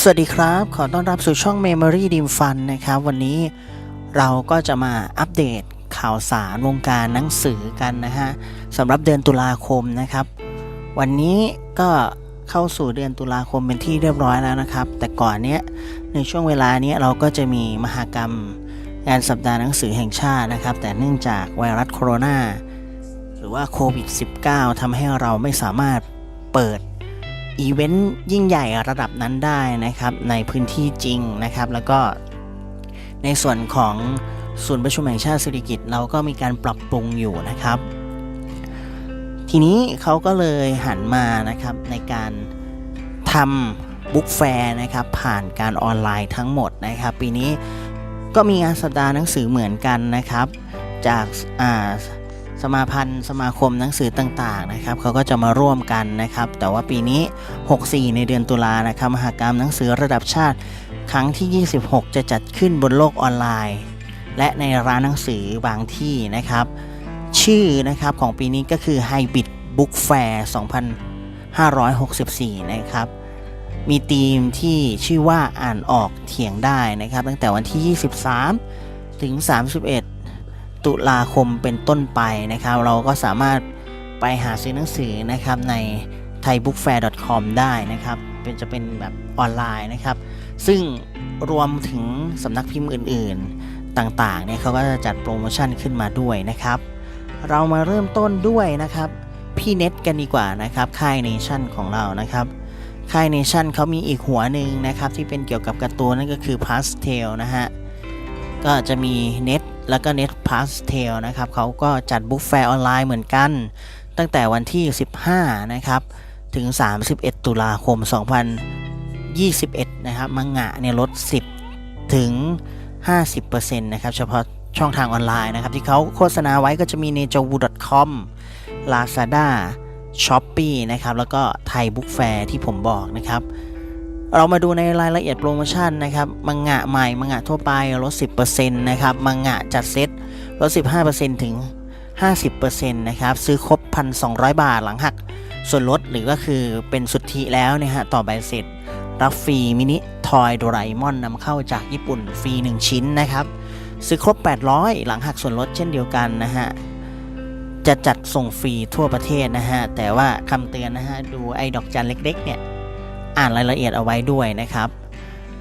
สวัสดีครับ ขอต้อนรับสู่ช่อง Memory d e m Fun นะครับ วันนี้เราก็จะมาอัปเดตข่าวสารวงการหนังสือกันนะฮะสำหรับเดือนตุลาคมนะครับ วันนี้ก็เข้าสู่เดือนตุลาคมเป็นที่เรียบร้อยแล้วนะครับ แต่ก่อนเนี้ยในช่วงเวลานี้เราก็จะมีมหากรรมงานสัปดาห์หนังสือแห่งชาตินะครับ แต่เนื่องจากไวรัสโคโรนาหรือว่าโควิด -19 ทำให้เราไม่สามารถเปิด อีเวนต์ยิ่งใหญ่ระดับนั้นได้นะครับ ในพื้นที่จริงนะครับ แล้วก็ในส่วนของศูนย์ประชุมแห่งชาติสิริกิติ์เราก็มีการปรับปรุงอยู่นะครับ ทีนี้เขาก็เลยหันมานะครับในการทำบุ๊กแฟร์นะครับผ่านการออนไลน์ทั้งหมดนะครับ ปีนี้ก็มีงานสัปดาห์หนังสือเหมือนกันนะครับ จากอ่า สมาพันธ์สมาคมหนังสือต่างๆนะครับเขาก็จะมาร่วมกันนะครับ แต่ว่าปีนี้ 64 ในเดือนตุลานะครับมหากรรมหนังสือระดับชาติครั้งที่ 26 จะจัดขึ้นบนโลกออนไลน์ และในร้านหนังสือบางที่นะครับ ชื่อนะครับของปีนี้ก็คือ Hybrid Book Fair 2564 นะครับมีธีมที่ชื่อว่าอ่านออกเถียงได้นะครับ ตั้งแต่วันที่ 23 ถึง 31 ตุลาคมเป็นต้นไปนะครับ เราก็สามารถไปหาซื้อหนังสือนะครับใน thaibookfair.com ได้นะครับเป็นจะเป็นแบบออนไลน์นะครับ ซึ่งรวมถึงสำนักพิมพ์อื่นๆต่างๆเนี่ยเขาก็จะจัดโปรโมชั่นขึ้นมาด้วยนะครับ เรามาเริ่มต้นด้วยนะครับพี่เน็ตกันดีกว่านะครับค่ายเนชั่นของเรานะครับค่ายเนชั่นเขามีอีกหัวหนึ่งนะครับที่เป็นเกี่ยวกับการ์ตูนนั่นก็คือ Pastel นะฮะก็จะมีเน็ต แล้วก็ Net Pastel นะครับเขาก็จัดบุ๊กแฟร์ออนไลน์เหมือนกัน ตั้งแต่วันที่ 15 นะครับ ถึง 31 ตุลาคม 2021 นะครับ มังงะเนี่ยลด 10 ถึง 50%นะครับ เฉพาะช่องทางออนไลน์นะครับ ที่เขาโฆษณาไว้ก็จะมี n e j o w o c o m Lazada Shopee นะครับ แล้วก็ไทยบุ๊กแฟร์ที่ผมบอกนะครับ เรามาดูในรายละเอียดโปรโมชั่นนะครับมังงะใหม่มังงะทั่วไปลด 10%นะครับมังงะจัดเซตลด 15%ถึง 50%นะครับซื้อครบ 1,200 บาทหลังหัก ส่วนลดหรือก็คือเป็นสุทธิแล้วนะฮะต่อใบเสร็จ รับฟรีมินิทอยโดราเอมอนนำเข้าจากญี่ปุ่นฟรี 1 ชิ้นนะครับ ซื้อครบ 800 หลังหักส่วนลดเช่นเดียวกันนะฮะจะจัดส่งฟรีทั่วประเทศนะฮะแต่ว่าคำเตือนนะฮะดูไอ้ดอกจันเล็กๆเนี่ย อ่านรายละเอียดเอาไว้ด้วยนะครับ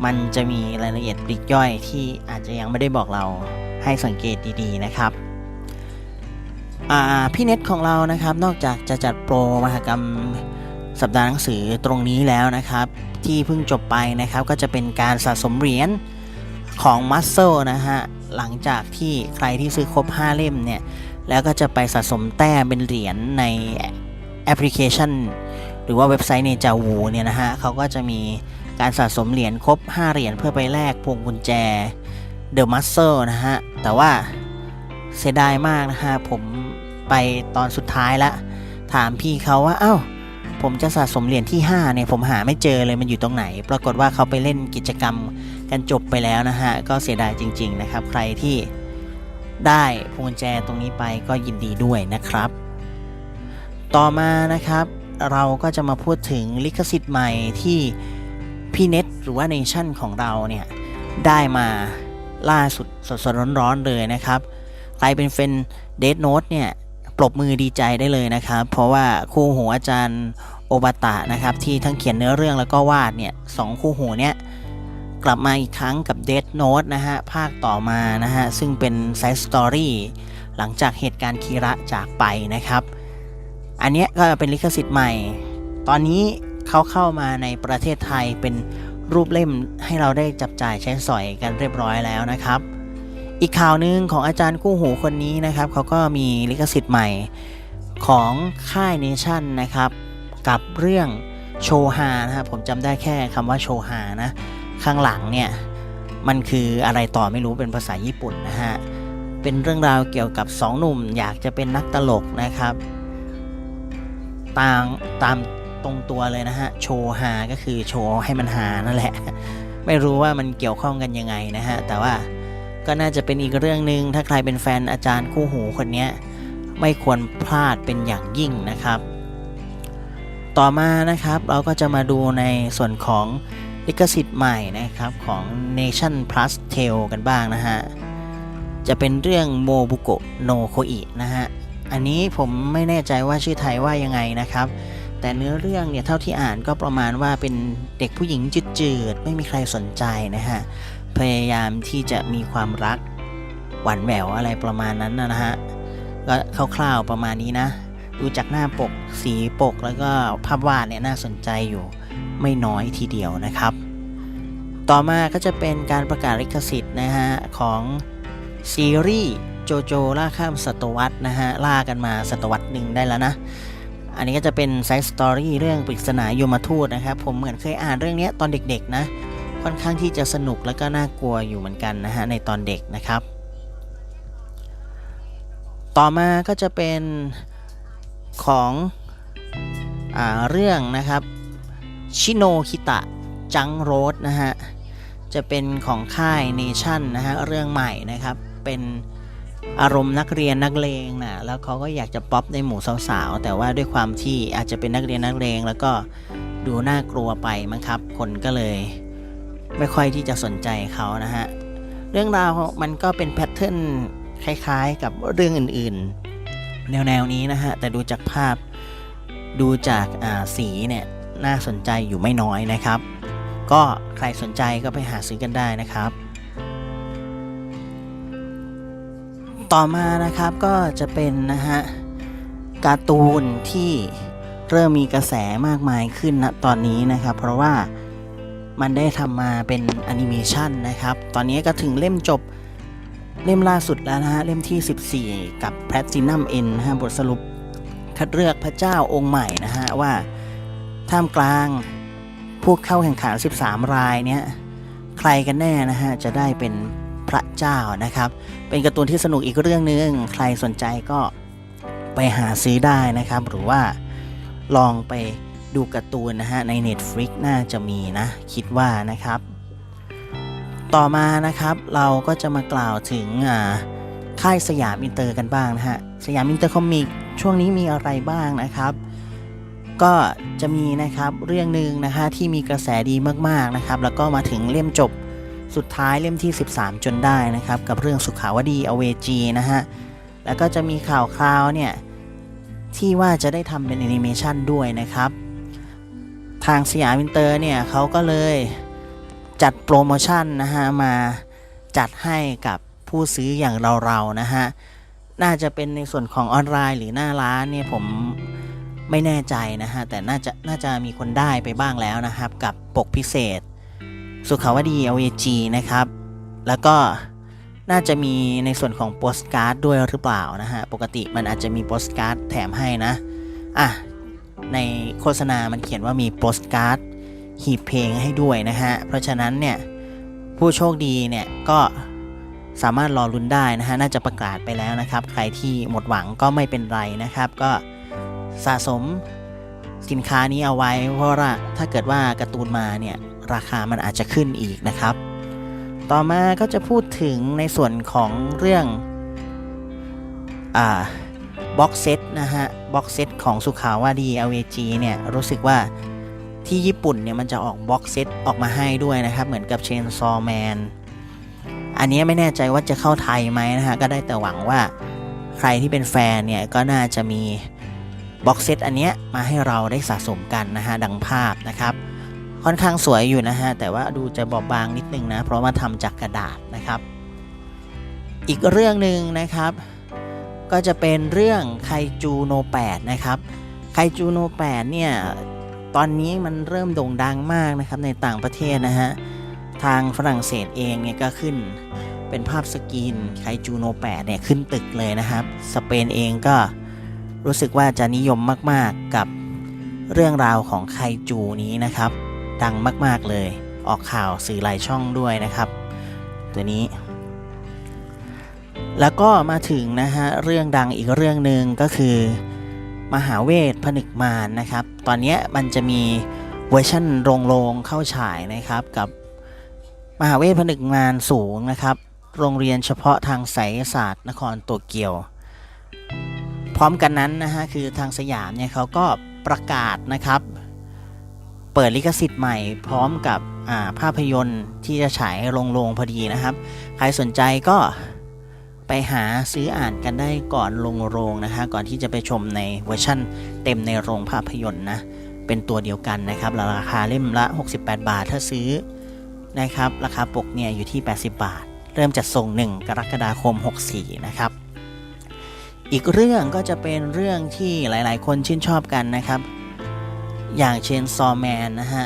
มันจะมีรายละเอียดปลีกย่อยที่อาจจะยังไม่ได้บอกเราให้สังเกตดีๆนะครับพี่เน็ตของเรานะครับนอกจากจะจัดโปรมหกรรมสัปดาห์หนังสือตรงนี้แล้วนะครับ ที่เพิ่งจบไปนะครับก็จะเป็นการสะสมเหรียญของ m u s c l e นะฮะหลังจากที่ใครที่ซื้อครบ 5 เล่มเนี่ย แล้วก็จะไปสะสมแต้มเป็นเหรียญในแอปพลิเคชัน หรือว่าเว็บไซต์ในจาวูเนี่ยนะฮะเขาก็จะมีการสะสมเหรียญครบ 5 เหรียญเพื่อไปแลกพวงกุญแจ The Muscle นะฮะ แต่ว่าเสียดายมากนะฮะ ผมไปตอนสุดท้ายละ ถามพี่เขาว่า เอ้า ผมจะสะสมเหรียญที่ 5 เนี่ย ผมหาไม่เจอเลยมันอยู่ตรงไหน ปรากฏว่าเขาไปเล่นกิจกรรมกันจบไปแล้วนะฮะ ก็เสียดายจริง ๆ นะครับ ใครที่ได้พวงกุญแจตรงนี้ไปก็ยินดีด้วยนะครับ ต่อมานะครับ เราก็จะมาพูดถึงลิขสิทธิ์ใหม่ที่พี่เน็ตหรือว่าเนชั่นของเราเนี่ยได้มาล่าสุดสดๆร้อนๆเลยนะครับ ใครเป็นเฟนเด n โน e เนี่ยปรบมือดีใจได้เลยนะครับ เพราะว่าคู่หูอาจารย์โอบาตะนะครับที่ทั้งเขียนเนื้อเรื่องแล้วก็วาดเนี่ยสองคู่หูเนี่ยกลับมาอีกครั้งกับ Death Note นะฮะ ภาคต่อมานะฮะ ซึ่งเป็นไซส์สตอรี่หลังจากเหตุการณ์คีระจากไปนะครับ อันนี้ก็เป็นลิขสิทธิ์ใหม่ ตอนนี้เขาเข้ามาในประเทศไทยเป็นรูปเล่มให้เราได้จับจ่ายใช้สอยกันเรียบร้อยแล้วนะครับ อีกข่าวหนึ่งของอาจารย์คู่หูคนนี้นะครับเขาก็มีลิขสิทธิ์ใหม่ของค่ายเนชั่นนะครับ กับเรื่องโชฮานะครับผมจำได้แค่คำว่าโชฮานะ ข้างหลังเนี่ย มันคืออะไรต่อไม่รู้เป็นภาษาญี่ปุ่นนะฮะ เป็นเรื่องราวเกี่ยวกับสองหนุ่มอยากจะเป็นนักตลกนะครับ ตามตามตรงตัวเลยนะฮะ โชว์ฮาก็คือโชว์ให้มันฮานั่นแหละ ไม่รู้ว่ามันเกี่ยวข้องกันยังไงนะฮะ แต่ว่าก็น่าจะเป็นอีกเรื่องหนึ่งถ้าใครเป็นแฟนอาจารย์คู่หูคนนี้ไม่ควรพลาดเป็นอย่างยิ่งนะครับ ต่อมานะครับเราก็จะมาดูในส่วนของลิขสิทธิ์ใหม่นะครับของ Nation Plus Tale กันบ้างนะฮะ จะเป็นเรื่องโมบุโกโนโคอินะฮะ อันนี้ผมไม่แน่ใจว่าชื่อไทยว่ายังไงนะครับ แต่เนื้อเรื่องเนี่ยเท่าที่อ่านก็ประมาณว่าเป็นเด็กผู้หญิงจืดๆไม่มีใครสนใจนะฮะพยายามที่จะมีความรักหวานแหววอะไรประมาณนั้นนะฮะก็คร่าวๆประมาณนี้นะ ดูจากหน้าปกสีปกแล้วก็ภาพวาดเนี่ยน่าสนใจอยู่ไม่น้อยทีเดียวนะครับ ต่อมาก็จะเป็นการประกาศลิขสิทธิ์นะฮะของซีรีส์ โจโจล่าข้ามศตวรรษนะฮะ ล่ากันมาศตวรรษหนึ่งได้แล้วนะ อันนี้ก็จะเป็นไซส์สตอรี่เรื่องปริศนายมทูตนะครับ ผมเหมือนเคยอ่านเรื่องนี้ตอนเด็กๆนะ ค่อนข้างที่จะสนุกและก็น่ากลัวอยู่เหมือนกันนะฮะ ในตอนเด็กนะครับ ต่อมาก็จะเป็นของอเรื่องนะครับชิโนคิตะจังโรสนะฮะ จะเป็นของค่ายเนชั่นนะฮะ เรื่องใหม่นะครับ เป็น อารมณ์นักเรียนนักเลงนะแล้วเขาก็อยากจะป๊อปในหมู่สาวๆแต่ว่าด้วยความที่อาจจะเป็นนักเรียนนักเลงแล้วก็ดูน่ากลัวไปมั้งครับ คนก็เลย ไม่ค่อยที่จะสนใจเขานะฮะเรื่องราวมันก็เป็นแพทเทิร์นคล้ายๆ กับเรื่องอื่นๆ แนวๆนี้นะฮะแต่ดูจากภาพดูจากสีเนี่ยน่าสนใจอยู่ไม่น้อยนะครับ ก็ใครสนใจก็ไปหาซื้อกันได้นะครับ ต่อมานะครับก็จะเป็นนะฮะการ์ตูนที่เริ่มมีกระแสมากมายขึ้นณตอนนี้นะครับ เพราะว่ามันได้ทำมาเป็นแอนิเมชันนะครับ ตอนนี้ก็ถึงเล่มจบเล่มล่าสุดแล้วนะฮะ เล่มที่ 14 กับ Platinum N นนะฮะ บทสรุปคัดเลือกพระเจ้าองค์ใหม่นะฮะ ว่าท่ามกลางผู้เข้าแข่งขัน 13 รายเนี่ยใครกันแน่นะฮะ จะได้เป็น พระเจ้านะครับ เป็นการ์ตูนที่สนุกอีกเรื่องนึง ใครสนใจก็ไปหาซื้อได้นะครับ หรือว่าลองไปดูการ์ตูนนะฮะใน Netflix น่าจะมีนะ คิดว่านะครับ ต่อมานะครับเราก็จะมากล่าวถึงค่ายสยามอินเตอร์กันบ้างนะฮะสยามอินเตอร์คอมิกช่วงนี้มีอะไรบ้างนะครับ ก็จะมีนะครับเรื่องหนึ่งนะคะที่มีกระแสดีมากๆนะครับ แล้วก็มาถึงเล่มจบ สุดท้ายเล่มที่ 13 จนได้นะครับ กับเรื่องสุขาวดีอเวจีนะฮะ แล้วก็จะมีข่าวคราวเนี่ย ที่ว่าจะได้ทำเป็นแอนิเมชันด้วยนะครับ ทางสยามวินเตอร์เนี่ยเขาก็เลยจัดโปรโมชั่นนะฮะ มาจัดให้กับผู้ซื้ออย่างเราๆนะฮะ น่าจะเป็นในส่วนของออนไลน์หรือหน้าร้านเนี่ยผมไม่แน่ใจนะฮะ แต่น่าจะน่าจะมีคนได้ไปบ้างแล้วนะครับ กับปกพิเศษ สุขาวดี LAG นะครับ แล้วก็น่าจะมีในส่วนของโปสการ์ดด้วยหรือเปล่านะฮะ ปกติมันอาจจะมีโปสการ์ดแถมให้นะ อะ ในโฆษณามันเขียนว่ามีโปสการ์ดหีบเพลงให้ด้วยนะฮะ เพราะฉะนั้นเนี่ย ผู้โชคดีเนี่ยก็สามารถรอลุ้นได้นะฮะ น่าจะประกาศไปแล้วนะครับ ใครที่หมดหวังก็ไม่เป็นไรนะครับ ก็สะสมสินค้านี้เอาไว้ เพราะว่าถ้าเกิดว่าการ์ตูนมาเนี่ย ราคามันอาจจะขึ้นอีกนะครับ ต่อมาก็จะพูดถึงในส่วนของเรื่องอ่าบ็อกเซตนะฮะบ็อกเซตของสุขาวาดี LAG เนี่ยรู้สึกว่าที่ญี่ปุ่นเนี่ยมันจะออกบ็อกเซตออกมาให้ด้วยนะครับ เหมือนกับเชนซอแมนอันนี้ไม่แน่ใจว่าจะเข้าไทยไหมนะฮะก็ได้แต่หวังว่าใครที่เป็นแฟนเนี่ยก็น่าจะมีบ็อกเซตอันเนี้ยมาให้เราได้สะสมกันนะฮะดังภาพนะครับ ค่อนข้างสวยอยู่นะฮะ แต่ว่าดูจะบอบบางนิดนึงนะ เพราะว่าทำจากกระดาษนะครับ อีกเรื่องหนึ่งนะครับ ก็จะเป็นเรื่องไคจูโน8นะครับ ไคจูโน8เนี่ย ตอนนี้มันเริ่มโด่งดังมากนะครับในต่างประเทศนะฮะ ทางฝรั่งเศสเองเนี่ยก็ขึ้นเป็นภาพสกรีนไคจูโน8เนี่ยขึ้นตึกเลยนะครับ สเปนเองก็รู้สึกว่าจะนิยมมาก ๆกับเรื่องราวของไคจูนี้นะครับ ดังมาก ๆ เลย ออกข่าวสื่อหลายช่องด้วยนะครับ ตัวนี้ แล้วก็มาถึงนะฮะเรื่องดังอีกเรื่องหนึ่งก็คือ มหาเวทผนึกมารนะครับ ตอนนี้มันจะมีเวอร์ชันโรงโรงเข้าฉายนะครับกับมหาเวทผนึกมารสูงนะครับ โรงเรียนเฉพาะทางไสยศาสตร์นครโตเกียว พร้อมกันนั้นนะฮะคือทางสยามเนี่ยเขาก็ประกาศนะครับ เปิดลิขสิทธิ์ใหม่พร้อมกับภาพยนตร์ที่จะฉายโรงโรงพอดีนะครับ ใครสนใจก็ไปหาซื้ออ่านกันได้ก่อนลงโรงนะฮะก่อนที่จะไปชมในเวอร์ชั่นเต็มในโรงภาพยนตร์นะเป็นตัวเดียวกันนะครับราคาเล่มละ 68 บาท ถ้าซื้อนะครับราคาปกเนี่ยอยู่ที่ 80 บาท เริ่มจัดส่ง 1 กรกฎาคม 64 นะครับ อีกเรื่องก็จะเป็นเรื่องที่หลาย ๆ คนชื่นชอบกันนะครับ อย่างเชนซอแมนนะฮะ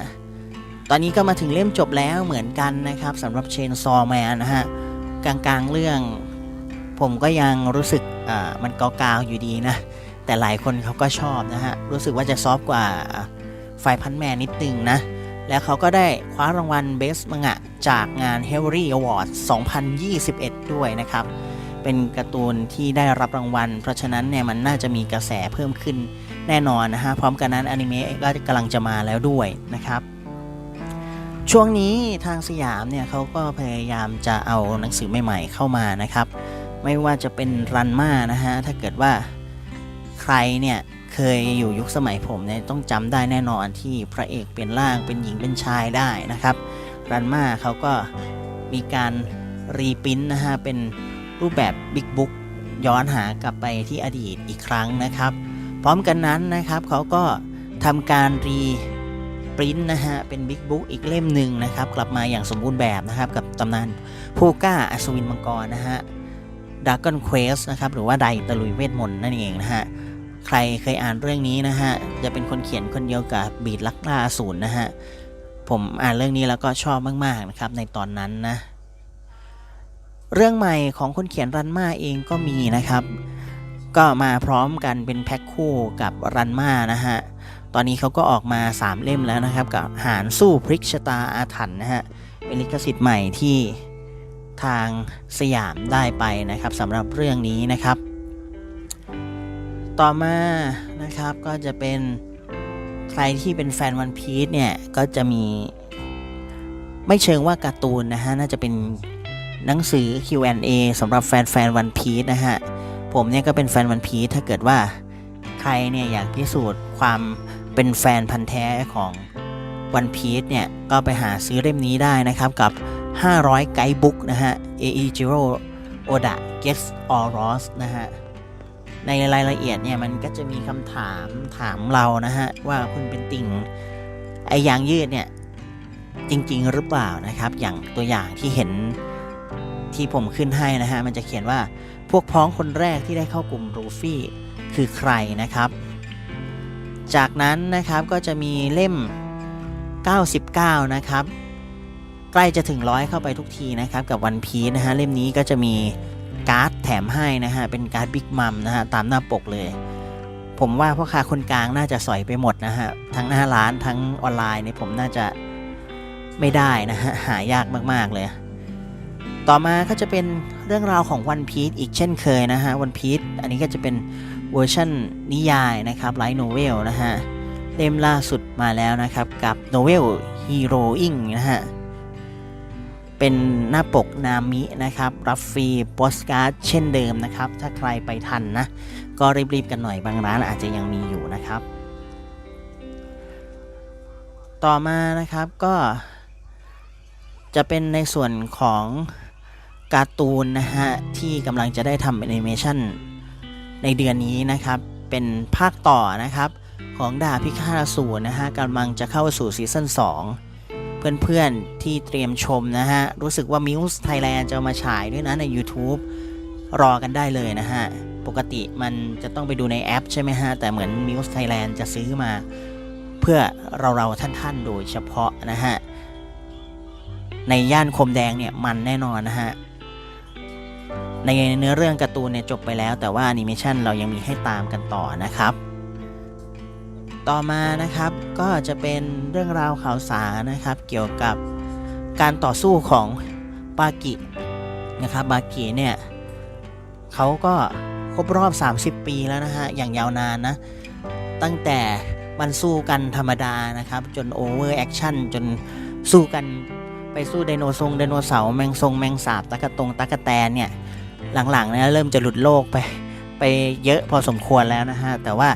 ตอนนี้ก็มาถึงเล่มจบแล้วเหมือนกันนะครับสำหรับเชนซอแมนนะฮะ กลางๆเรื่อง ผมก็ยังรู้สึกอ่ามันกาวๆอยู่ดีนะ แต่หลายคนเขาก็ชอบนะฮะ รู้สึกว่าจะซอฟกว่าไฟพันแมนนิดนึงนะ แล้วเขาก็ได้คว้ารางวัล Best มังะจากงาน h e v e r y Award 2021 ด้วยนะครับ เป็นการ์ตูนที่ได้รับรางวัล เพราะฉะนั้นเนี่ยมันน่าจะมีกระแสเพิ่มขึ้น แน่นอนนะฮะ พร้อมกันนั้นอนิเมะก็กำลังจะมาแล้วด้วยนะครับ ช่วงนี้ทางสยามเนี่ยเขาก็พยายามจะเอาหนังสือใหม่ๆเข้ามานะครับ ไม่ว่าจะเป็นรันมานะฮะ ถ้าเกิดว่าใครเนี่ยเคยอยู่ยุคสมัยผมเนี่ยต้องจำได้แน่นอนที่พระเอกเป็นร่างเป็นหญิงเป็นชายได้นะครับ รันมาเขาก็มีการรีปรินท์นะฮะเป็นรูปแบบบิ๊กบุ๊กย้อนหากลับไปที่อดีตอีกครั้งนะครับ พร้อมกันนั้นนะครับเขาก็ทำการรีปรินนะฮะเป็นบิ๊กบุ๊กอีกเล่มหนึ่งนะครับ กลับมาอย่างสมบูรณ์แบบนะครับ กับตำนานผู้กล้าอัศวินมังกรนะฮะ d r a g o n Quest นะครับหรือว่าไดตะลุยเวทมนต์นั่นเองนะฮะใครเคยอ่านเรื่องนี้นะฮะจะเป็นคนเขียนคนเดียวกับบีดลักล่าอสูรนะฮะผมอ่านเรื่องนี้แล้วก็ชอบมากๆนะครับในตอนนั้นนะเรื่องใหม่ของคนเขียนรันมาเองก็มีนะครับ ก็มาพร้อมกันเป็นแพ็คคู่กับรันมานะฮะ ตอนนี้เขาก็ออกมา 3 เล่มแล้วนะครับ กับหารสู้พริกชะตาอาถรรพ์นะฮะ เป็นลิขสิทธิ์ใหม่ที่ทางสยามได้ไปนะครับสำหรับเรื่องนี้นะครับ ต่อมานะครับก็จะเป็นใครที่เป็นแฟนวันพี e เนี่ย ก็จะมีไม่เชิงว่าการ์ตูนนะฮะ น่าจะเป็นหนังสือ Q&A สำหรับแฟนแฟนวันพี e นะฮะ ผมเนี่ยก็เป็นแฟนวันพีถ้าเกิดว่าใครเนี่ยอยากพิสูจน์ความเป็นแฟนพันธ์แท้ของวันพีซเนี่ยก็ไปหาซื้อเล่มนี้ได้นะครับกับ 500 ไกด์บุ๊กนะฮะ a e j i r o Oda Gets All Lost นะฮะ ในรายละเอียดเนี่ยมันก็จะมีคำถามถามเรานะฮะ ว่าคุณเป็นติ่งไอ้ยางยืดเนี่ย จริง ๆ หรือเปล่านะครับ อย่างตัวอย่างที่เห็นที่ผมขึ้นให้นะฮะ มันจะเขียนว่า พวกพ้องคนแรกที่ได้เข้ากลุ่มรูฟี่คือใครนะครับ จากนั้นนะครับก็จะมีเล่ม 99 นะครับ ใกล้จะถึงร้อยเข้าไปทุกทีนะครับ กับวันพีนะฮะเล่มนี้ก็จะมีการ์ดแถมให้นะฮะเป็นการ์ดบิ๊กมัมนะฮะตามหน้าปกเลย ผมว่าพ่อค้าคนกลางน่าจะสอยไปหมดนะฮะทั้งหน้าร้านทั้งออนไลน์เนี่ยผมน่าจะไม่ได้นะฮะหายากมากๆเลย ต่อมาก็จะเป็น เรื่องราวของวันพี e อีกเช่นเคยนะฮะวันพี e อันนี้ก็จะเป็นเวอร์ชันนิยายนะครับไลท์โนเวลนะฮะเล่มล่าสุดมาแล้วนะครับกับโนเวล Heroing นะฮะเป็นหน้าปกนามินะครับรับฟรีโปสการ์ดเช่นเดิมนะครับ ถ้าใครไปทันนะ ก็รีบๆกันหน่อยบางร้านอาจจะยังมีอยู่นะครับ ต่อมานะครับก็จะเป็นในส่วนของ การ์ตูนนะฮะ ที่กำลังจะได้ทำแอนิเมชันในเดือนนี้นะครับ เป็นภาคต่อนะครับ ของดาพิฆาตสูรนะฮะกำลังจะเข้าสู่ซีซั่น2 เพื่อนๆที่เตรียมชมนะฮะ รู้สึกว่า Muse Thailand จะมาฉายด้วยนะใน YouTube รอกันได้เลยนะฮะ ปกติมันจะต้องไปดูในแอปใช่ไหมฮะ แต่เหมือน Muse Thailand จะซื้อมา เพื่อเราๆท่านๆโดยเฉพาะนะฮะ ในย่านคมแดงเนี่ยมันแน่นอนนะฮะ ในเนื้อเรื่องการ์ตูนเนี่ยจบไปแล้ว แต่ว่าแอนิเมชันเรายังมีให้ตามกันต่อนะครับ ต่อมานะครับก็จะเป็นเรื่องราวข่าวสารนะครับ เกี่ยวกับการต่อสู้ของบากินะครับบากิเนี่ยเขาก็ครบรอบ 30 ปีแล้วนะฮะอย่างยาวนานนะ ตั้งแต่มันสู้กันธรรมดานะครับ จนโอเวอร์แอคชั่นจนสู้กันไปสู้ไดโนทรงไดโนเสาร์แมงทรงแมงสาบตะกะตงตะกะแตนเนี่ย หลังๆเนี่ยเริ่มจะหลุดโลกไป ไปเยอะพอสมควรแล้วนะฮะ แต่ว่า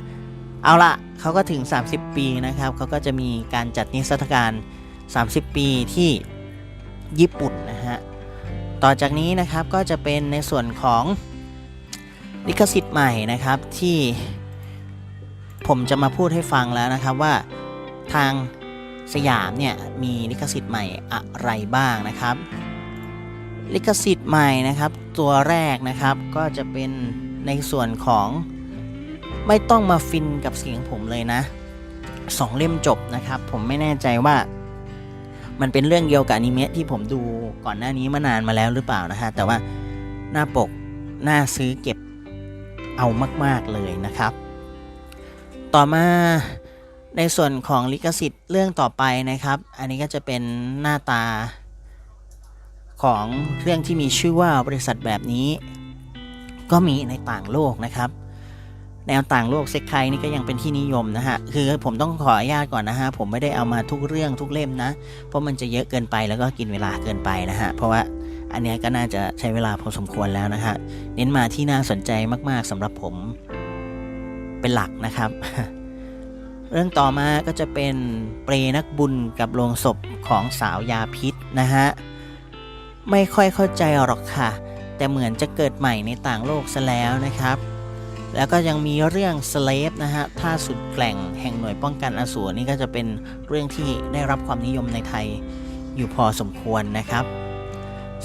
เอาละเขาก็ถึง 30 ปีนะครับเขาก็จะมีการจัดนิทรรศการ 30 ปีที่ญี่ปุ่นนะฮะ ต่อจากนี้นะครับก็จะเป็นในส่วนของลิขสิทธิ์ใหม่นะครับที่ผมจะมาพูดให้ฟังแล้วนะครับว่าทางสยามเนี่ยมีลิขสิทธิ์ใหม่อะไรบ้างนะครับ ลิขสิทธิ์ใหม่นะครับ ตัวแรกนะครับก็จะเป็นในส่วนของไม่ต้องมาฟินกับเสียงผมเลยนะสองเล่มจบนะครับ ผมไม่แน่ใจว่า มันเป็นเรื่องเดียวกับอนิเมะที่ผมดูก่อนหน้านี้มานานมาแล้วหรือเปล่านะฮะแต่ว่าหน้าปกน่าซื้อเก็บเอามาก ๆเลยนะครับ ต่อมาในส่วนของลิขสิทธิ์เรื่องต่อไปนะครับ อันนี้ก็จะเป็นหน้าตา ของเรื่องที่มีชื่อว่าบริษัทแบบนี้ ก็มีในต่างโลกนะครับ แนวต่างโลกเซ็กไคนี่ก็ยังเป็นที่นิยมนะฮะ คือผมต้องขออนุญาตก่อนนะฮะ ผมไม่ได้เอามาทุกเรื่องทุกเล่มนะ เพราะมันจะเยอะเกินไปแล้วก็กินเวลาเกินไปนะฮะ เพราะว่าอันนี้ก็น่าจะใช้เวลาพอสมควรแล้วนะฮะ เน้นมาที่น่าสนใจมาก ๆสำหรับผมเป็นหลักนะครับ เรื่องต่อมาก็จะเป็นเปรนักบุญกับโลงศพของสาวยาพิษนะฮะ ไม่ค่อยเข้าใจหรอกค่ะ แต่เหมือนจะเกิดใหม่ในต่างโลกซะแล้วนะครับ แล้วก็ยังมีเรื่องสเลฟนะฮะท่าสุดแกล่งแห่งหน่วยป้องกันอสูรนี่ก็จะเป็นเรื่องที่ได้รับความนิยมในไทยอยู่พอสมควรนะครับ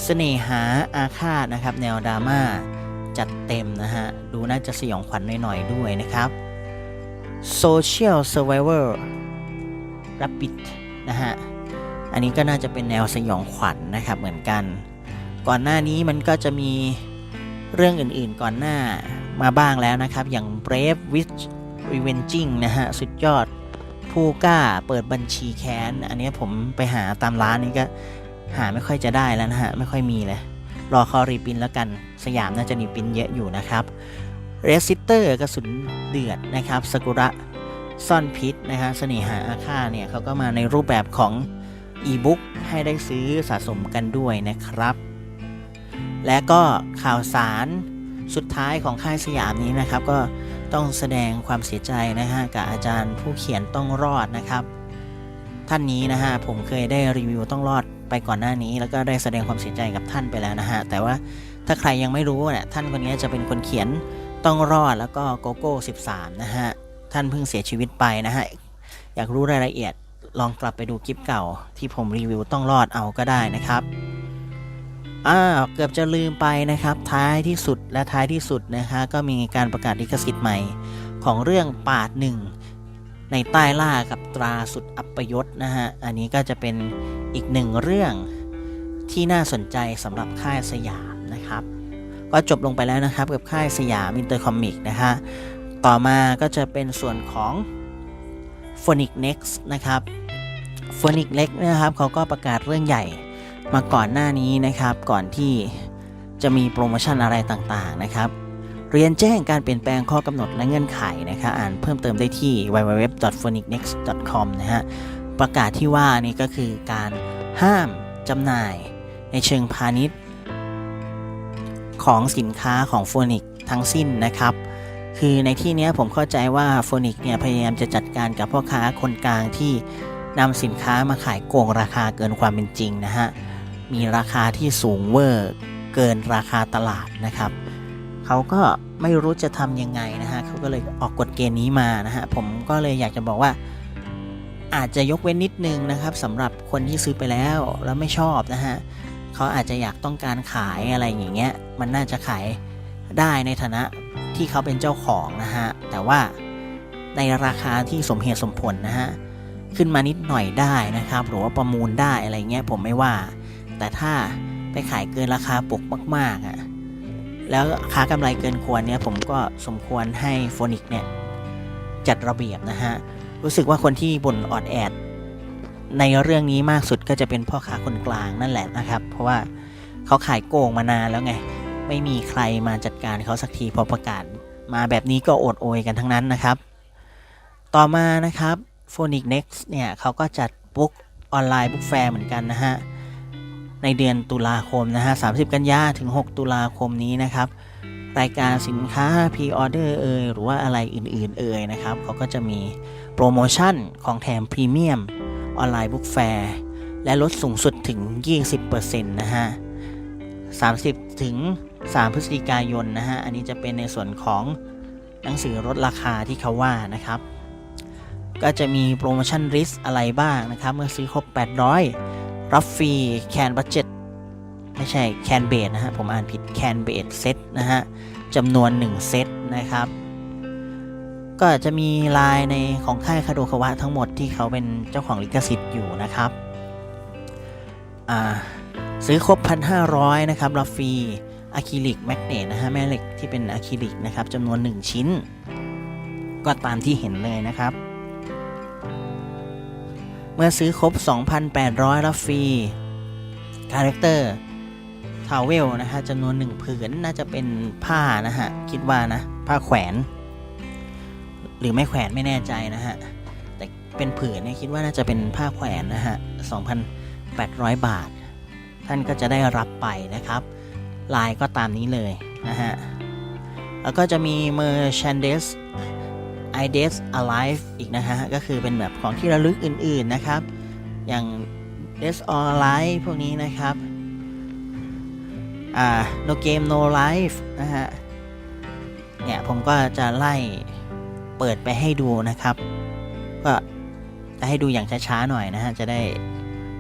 เสน่หาอาฆาตนะครับ แนวดราม่าจัดเต็มนะฮะ ดูน่าจะสยองขวัญหน่อยๆด้วยนะครับ Social Survivor Rabbit นะฮะ อันนี้ก็น่าจะเป็นแนวสยองขวัญนนะครับเหมือนกัน ก่อนหน้านี้มันก็จะมีเรื่องอื่นๆก่อนหน้ามาบ้างแล้วนะครับ อย่าง Brave Witch Revenging นะฮะ สุดยอดผู้กล้าเปิดบัญชีแค้น อันนี้ผมไปหาตามร้านนี้ก็หาไม่ค่อยจะได้แล้วนะฮะ ไม่ค่อยมีเลย รอเขารีปินแล้วกันสยามน่าจะรีปินเยอะอยู่นะครับเรสซิเตอร์กระสุนเดือดนะครับสกุระซ่อนพิษนะฮะเสน่หาอาฆาตเนี่ยเขาก็มาในรูปแบบของ อีบุ๊กให้ได้ซื้อสะสมกันด้วยนะครับ และก็ข่าวสารสุดท้ายของค่ายสยามนี้นะครับ ก็ต้องแสดงความเสียใจนะฮะกับอาจารย์ผู้เขียนต้องรอดนะครับ ท่านนี้นะฮะผมเคยได้รีวิวต้องรอดไปก่อนหน้านี้ แล้วก็ได้แสดงความเสียใจกับท่านไปแล้วนะฮะแต่ว่าถ้าใครยังไม่รู้เนี่ยท่านคนนี้จะเป็นคนเขียนต้องรอดแล้วก็โกโก้ 13 นะฮะ ท่านเพิ่งเสียชีวิตไปนะฮะ อยากรู้รายละเอียด ลองกลับไปดูคลิปเก่าที่ผมรีวิวต้องรอดเอาก็ได้นะครับอ้าเกือบจะลืมไปนะครับ ท้ายที่สุดและท้ายที่สุดนะฮะก็มีการประกาศลิขสิทธิ์ใหม่ ของเรื่องปาดหนึ่งในใต้ล่ากับตราสุดอัปยศนะฮะ อันนี้ก็จะเป็นอีกหนึ่งเรื่องที่น่าสนใจสำหรับค่ายสยามนะครับ ก็จบลงไปแล้วนะครับกับค่ายสยามอินเตอร์คอมิกนะฮะ ต่อมาก็จะเป็นส่วนของ Phonic Next นะครับ Phonic Next นะครับเขาก็ประกาศเรื่องใหญ่มาก่อนหน้านี้นะครับ ก่อนที่จะมีโปรโมชั่นอะไรต่างๆนะครับ เรียนแจ้งการเปลี่ยนแปลงข้อกำหนดและเงื่อนไขนะครับ อ่านเพิ่มเติมได้ที่ www.phonicnext.com นะฮะ ประกาศที่ว่านี่ก็คือการห้ามจำหน่ายในเชิงพาณิชย์ ของสินค้าของโฟนิกทั้งสิ้นนะครับ คือในที่นี้ผมเข้าใจว่าโฟนิกเนี่ยพยายามจะจัดการกับพ่อค้าคนกลางที่นำสินค้ามาขายโกงราคาเกินความเป็นจริงนะฮะ มีราคาที่สูงเวอร์เกินราคาตลาดนะครับ เขาก็ไม่รู้จะทำยังไงนะฮะเขาก็เลยออกกฎเกณฑ์นี้มานะฮะ ผมก็เลยอยากจะบอกว่าอาจจะยกเว้นนิดนึงนะครับสำหรับคนที่ซื้อไปแล้วแล้วไม่ชอบนะฮะเขาอาจจะอยากต้องการขายอะไรอย่างเงี้ยมันน่าจะขายได้ในฐานะ ที่เขาเป็นเจ้าของนะฮะ แต่ว่าในราคาที่สมเหตุสมผลนะฮะ ขึ้นมานิดหน่อยได้นะครับ หรือว่าประมูลได้อะไรเงี้ยผมไม่ว่า แต่ถ้าไปขายเกินราคาปกมากๆอะ่ะแล้วค้ากำไรเกินควรเนี่ยผมก็สมควรให้โฟนิกเนี่ยจัดระเบียบนะฮะ รู้สึกว่าคนที่บ่นออดแอด ในเรื่องนี้มากสุดก็จะเป็นพ่อค้าคนกลางนั่นแหละนะครับ เพราะว่าเขาขายโกงมานานแล้วไง ไม่มีใครมาจัดการเขาสักทีพอประกาศ มาแบบนี้ก็อดโอยกันทั้งนั้นนะครับ ต่อมานะครับ Phonic Next เนี่ยเขาก็จัดบุ๊กออนไลน์บุ๊กแฟร์เหมือนกันนะฮะ ในเดือนตุลาคมนะฮะ 30 กันยาถึง 6 ตุลาคมนี้นะครับ รายการสินค้า Pre-Order เอ่ยหรือว่าอะไรอื่นๆเอ่ยนะครับเขาก็จะมีโปรโมชั่นของแถมพรีเมียมออนไลน์บุ๊กแฟร์และลดสูงสุดถึง 20%นะฮะ 30 ถึง 3 พฤศจิกายนนะฮะ อันนี้จะเป็นในส่วนของหนังสือลดราคาที่เขาว่านะครับ ก็จะมีโปรโมชั่นริสอะไรบ้างนะครับ เมื่อซื้อครบ 800 รับฟรีแคนบั d เจ็ตไม่ใช่แคนเบดนะฮะ ผมอ่านผิดแคนเบดเซตนะฮะจำนวน 1 เซตนะครับ ก็จะมีลายในของค่ายคาโดคาวะทั้งหมดที่เขาเป็นเจ้าของลิขสิทธิ์อยู่นะครับ ซื้อครบ 1,500 นะครับรับฟรี อะคริลิกแมกเนตนะฮะแม่เหล็กที่เป็นอะคริลิกนะครับจำนวน 1 ชิ้น ก็ตามที่เห็นเลยนะครับ เมื่อซื้อครบ 2,800 รับฟรีคาแรคเตอร์ทาวเวลนะฮะจำนวน1ผืนน่าจะเป็นผ้านะฮะ คิดว่านะ ผ้าแขวน หรือไม่แขวนไม่แน่ใจนะฮะ แต่เป็นผืนเนี่ยคิดว่าน่าจะเป็นผ้าแขวนนะฮะ 2,800 บาท ท่านก็จะได้รับไปนะครับ ลายก็ตามนี้เลยนะฮะ แล้วก็จะมี merchandise i d e s Alive อีกนะฮะ ก็คือเป็นแบบของที่ระลึกอื่นๆนะครับ อย่าง d e s or Life พวกนี้นะครับ อ่า No Game No Life นะฮะ เนี่ยผมก็จะไล่เปิดไปให้ดูนะครับ ก็จะให้ดูอย่างช้าๆหน่อยนะฮะ จะได้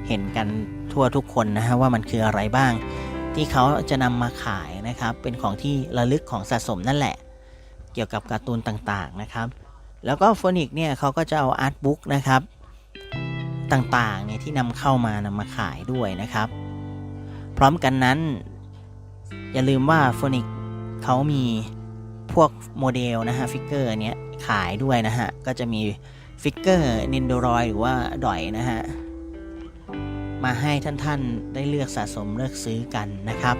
เห็นกันทั่วทุกคนนะฮะว่ามันคืออะไรบ้าง ที่เขาจะนำมาขายนะครับ เป็นของที่ระลึกของสะสมนั่นแหละ เกี่ยวกับการ์ตูนต่างๆนะครับ แล้วก็โฟนิกเนี่ยเขาก็จะเอาอาร์ตบุ๊กนะครับต่างๆเนี่ยที่นำเข้ามานำมาขายด้วยนะครับ พร้อมกันนั้น อย่าลืมว่าโฟนิกเขามีพวกโมเดลนะฮะฟิกเกอร์เนี้ยขายด้วยนะฮะก็จะมีฟิกเกอร์นินโดรอยหรือว่าดอยนะฮะ มาให้ท่านๆได้เลือกสะสมเลือกซื้อกันนะครับ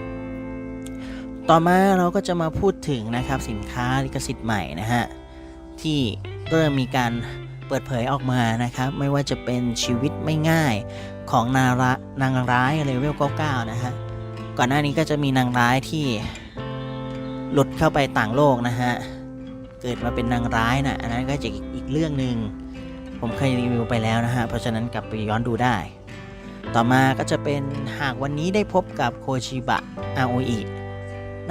ต่อมาเราก็จะมาพูดถึงนะครับสินค้าลิขสิทธิ์ใหม่นะฮะที่เริ่มมีการเปิดเผยออกมานะครับ ไม่ว่าจะเป็นชีวิตไม่ง่ายของนาระนางร้ายเลเวล99นะฮะก่อนหน้านี้ก็จะมีนางร้ายที่หลุดเข้าไปต่างโลกนะฮะเกิดมาเป็นนางร้ายนะอันนั้นก็จะอีกเรื่องหนึ่งผมเคยรีวิวไปแล้วนะฮะเพราะฉะนั้นกลับไปย้อนดูได้ ต่อมาก็จะเป็นหากวันนี้ได้พบกับโคชิบะอาโออิ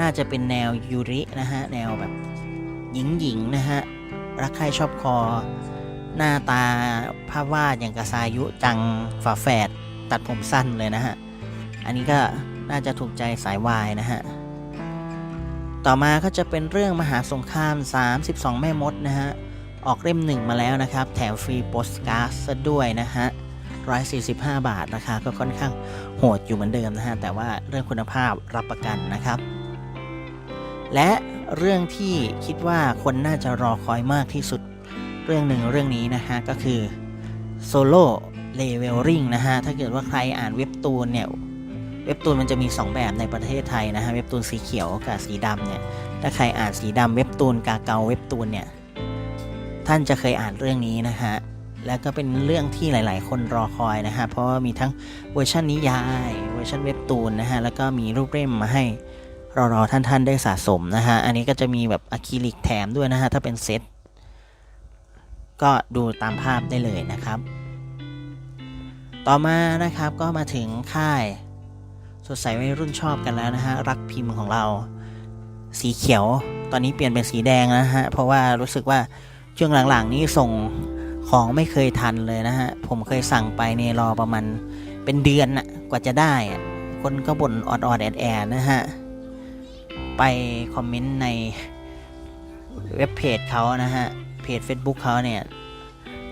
น่าจะเป็นแนวยูรินะฮะ แนวแบบหญิงหญิงๆนะฮะ รักใครชอบคอ หน้าตาภาพวาดอย่างกระซายุจังฝาแฝดตัดผมสั้นเลยนะฮะ อันนี้ก็น่าจะถูกใจสายวายนะฮะ ต่อมาก็จะเป็นเรื่องมหาสงคราม 32 แม่มดนะฮะ ออกเล่มหนึ่งมาแล้วนะครับ แถมฟรีโปสการ์ดซะด้วยนะฮะ 145 บาท ราคาก็ค่อนข้างโหดอยู่เหมือนเดิมนะฮะ แต่ว่าเรื่องคุณภาพรับประกันนะครับ และเรื่องที่คิดว่าคนน่าจะรอคอยมากที่สุดเรื่องหนึ่งเรื่องนี้นะฮะ ก็คือโซโล่เลเวลริงนะฮะ ถ้าเกิดว่าใครอ่านเว็บตูนเนี่ยเว็บตูนมันจะมี 2 แบบในประเทศไทยนะฮะ เว็บตูนสีเขียวกับสีดำเนี่ย ถ้าใครอ่านสีดำเว็บตูนกาเกาเว็บตูนเนี่ย ท่านจะเคยอ่านเรื่องนี้นะฮะ แล้วก็เป็นเรื่องที่หลาย ๆ คนรอคอยนะฮะ เพราะว่ามีทั้งเวอร์ชันนิยาย เวอร์ชันเว็บตูนนะฮะ แล้วก็มีรูปเล่มมาให้รอรอท่าน ๆ ได้สะสมนะฮะ อันนี้ก็จะมีแบบอะคริลิกแถมด้วยนะฮะ ถ้าเป็นเซต ก็ดูตามภาพได้เลยนะครับ ต่อมานะครับก็มาถึงค่าย สดใสวัยรุ่นชอบกันแล้วนะฮะ รักพิมพ์ของเรา สีเขียว ตอนนี้เปลี่ยนเป็นสีแดงนะฮะ เพราะว่ารู้สึกว่าช่วงหลัง ๆ นี้ส่ง ของไม่เคยทันเลยนะฮะ ผมเคยสั่งไปในยรอประมาณเป็นเดือนน่ะกว่าจะได้อะคนก็บ่นออดๆแอดแอดนะฮะ ไปคอมเมนต์ในเว็บเพจเขานะฮะ เพจ Facebook เขาเนี่ย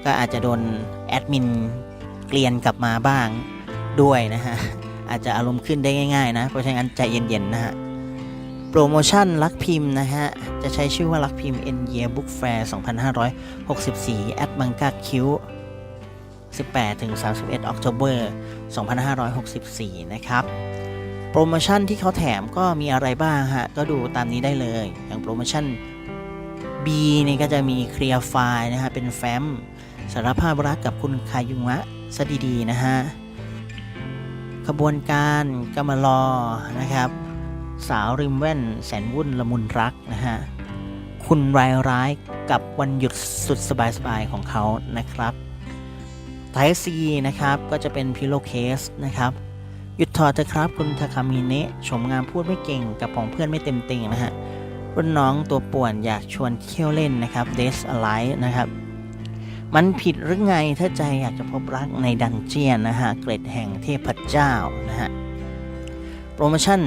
ก็อาจจะโดนแอดมินเกลียนกลับมาบ้างด้วยนะฮะ อาจจะอารมณ์ขึ้นได้ง่าย ๆ นะ เพราะฉะนั้นใจเย็น ๆ นะฮะ รโมชั่นลักพิมพ์นะฮะ จะใช้ชื่อว่าลักพิมพ์ N Year Book Fair 2564 at Manga Q 18ถึง31 October 2564 นะครับ โปรโมชั่นที่เขาแถมก็มีอะไรบ้างฮะ ก็ดูตามนี้ได้เลย อย่างโปรโมชั่น B นี่ก็จะมีเคลียร์ไฟล์นะฮะ เป็นแฟ้มสารภาพรักกับคุณคายุงะซะดีๆ นะฮะ ขบวนการกำมารอนะครับ สาวริมแว่นแสนวุ่นละมุนรักนะฮะ คุณรายร้ายกับวันหยุดสุดสบายๆของเขานะครับ Type C นะครับก็จะเป็น Pillow Case นะครับ หยุดถอดเถอะครับคุณทาคามิเนะชมงามพูดไม่เก่งกับของเพื่อนไม่เต็มติงนะฮะ รุ่นน้องตัวป่วนอยากชวนเที่ยวเล่นนะครับ Death Alive นะครับมันผิดหรือไงถ้าใจอยากจะพบรักในดันเจียนนะฮะ เกรดแห่งเทพเจ้านะฮะ โปรโมชั่น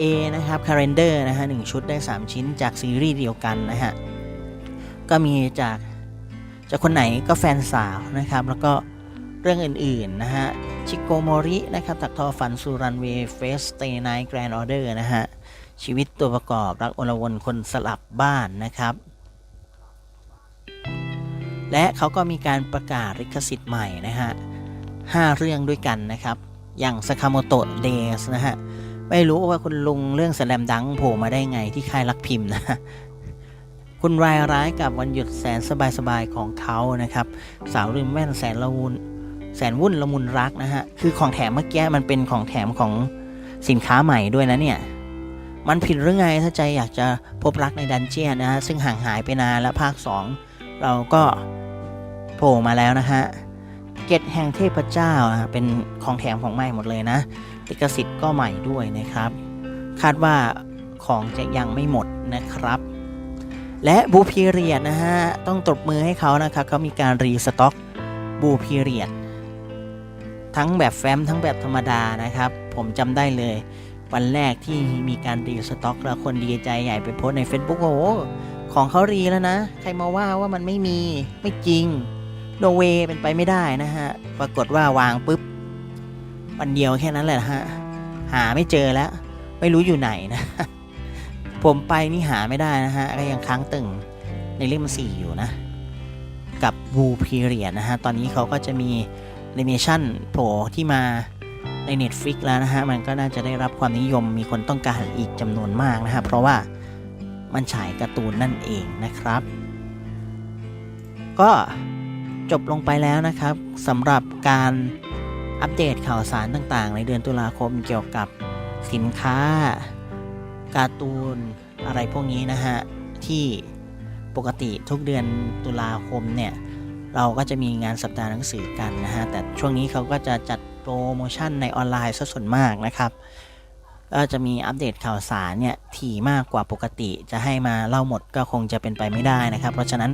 A นะครับคา r เ n นเดอร์นะฮะหนึ่งชุดได้ 3 ชิ้นจากซีรีส์เดียวกันนะฮะ ก็มีจากจากคนไหนก็แฟนสาวนะครับ แล้วก็เรื่องอื่น ๆ นะฮะ ชิโกโมรินะครับตักทอฝันสู่รันเวเฟสเตย์ไนท์แกรนด์ออเดอร์นะฮะ ชีวิตตัวประกอบรักอลวนคนสลับบ้านนะครับ และเขาก็มีการประกาศลิขสิทธิ์ใหม่นะฮะห้าเรื่องด้วยกันนะครับ อย่างสคาโมโตะเดสนะฮะ ไม่รู้ว่าคุณลุงเรื่องแสลมดังโผล่มาได้ไงที่ค่ายรักพิมพ์นะ คุณรายร้ายกับวันหยุดแสนสบายๆของเขานะครับ สาวลืมแว่นแสนละวุนแสนวุ่นละมุนรักนะฮะ คือของแถมเมื่อกี้มันเป็นของแถมของสินค้าใหม่ด้วยนะเนี่ย มันผิดหรือไงถ้าใจอยากจะพบรักในดันเจียนนะฮะ ซึ่งห่างหายไปนานแล้วภาค 2 เราก็โผล่มาแล้วนะฮะเกตแห่งเทพเจ้าเป็นของแถมของใหม่หมดเลยนะ ลิขสิทธิ์ก็ใหม่ด้วยนะครับ คาดว่าของจะยังไม่หมดนะครับ และบูพีเรียดนะฮะ ต้องตบมือให้เขานะครับเขามีการรีสต็อกบูพีเรียดทั้งแบบแฟ้มทั้งแบบธรรมดานะครับ ผมจำได้เลย วันแรกที่มีการรีสต็อกแล้วคนดีใจใหญ่ไปโพสใน Facebook โอ้โหของเขารีแล้วนะ ใครมาว่าว่ามันไม่มีไม่จริงโนเวเป็นไปไม่ได้นะฮะ ปรากฏว่าวางปุ๊บ วันเดียวแค่นั้นแหละฮะ หาไม่เจอแล้ว ไม่รู้อยู่ไหนนะ ผมไปนี่หาไม่ได้นะฮะ ก็ยังค้างตึงในเล่มสี่อยู่นะ กับวูพีเรียนะฮะ ตอนนี้เขาก็จะมีแอนิเมชั่นโผล่ที่มาใน Netflix แล้วนะฮะ มันก็น่าจะได้รับความนิยมมีคนต้องการอีกจำนวนมากนะฮะ เพราะว่ามันฉายการ์ตูนนั่นเองนะครับ ก็จบลงไปแล้วนะครับสำหรับการ อัปเดตข่าวสารต่างๆ ในเดือนตุลาคมเกี่ยวกับสินค้า การ์ตูน อะไรพวกนี้นะฮะ ที่ปกติทุกเดือนตุลาคมเนี่ย เราก็จะมีงานสัปดาห์หนังสือกันนะฮะ แต่ช่วงนี้เขาก็จะจัดโปรโมชั่นในออนไลน์ซะส่วนมากนะครับก็จะมีอัปเดตข่าวสารเนี่ยถี่มากกว่าปกติ จะให้มาเล่าหมดก็คงจะเป็นไปไม่ได้นะครับ เพราะฉะนั้น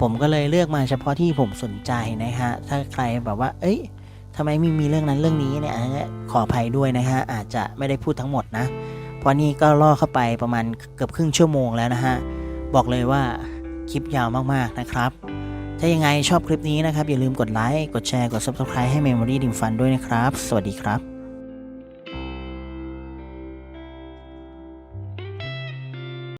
ผมก็เลยเลือกมาเฉพาะที่ผมสนใจนะฮะ ถ้าใครแบบว่า เอ้ย ทำไมไม่มีเรื่องนั้นเรื่องนี้เนี่ยอันนี้ขออภัยด้วยนะฮะอาจจะไม่ได้พูดทั้งหมดนะ เพราะนี่ก็ล่อเข้าไปประมาณเกือบครึ่งชั่วโมงแล้วนะฮะบอกเลยว่าคลิปยาวมากๆนะครับ ถ้ายังไงชอบคลิปนี้นะครับ อย่าลืมกดไลค์กดแชร์กด Subscribe ให้ Memory ดิมฟันด้วยนะครับ สวัสดีครับ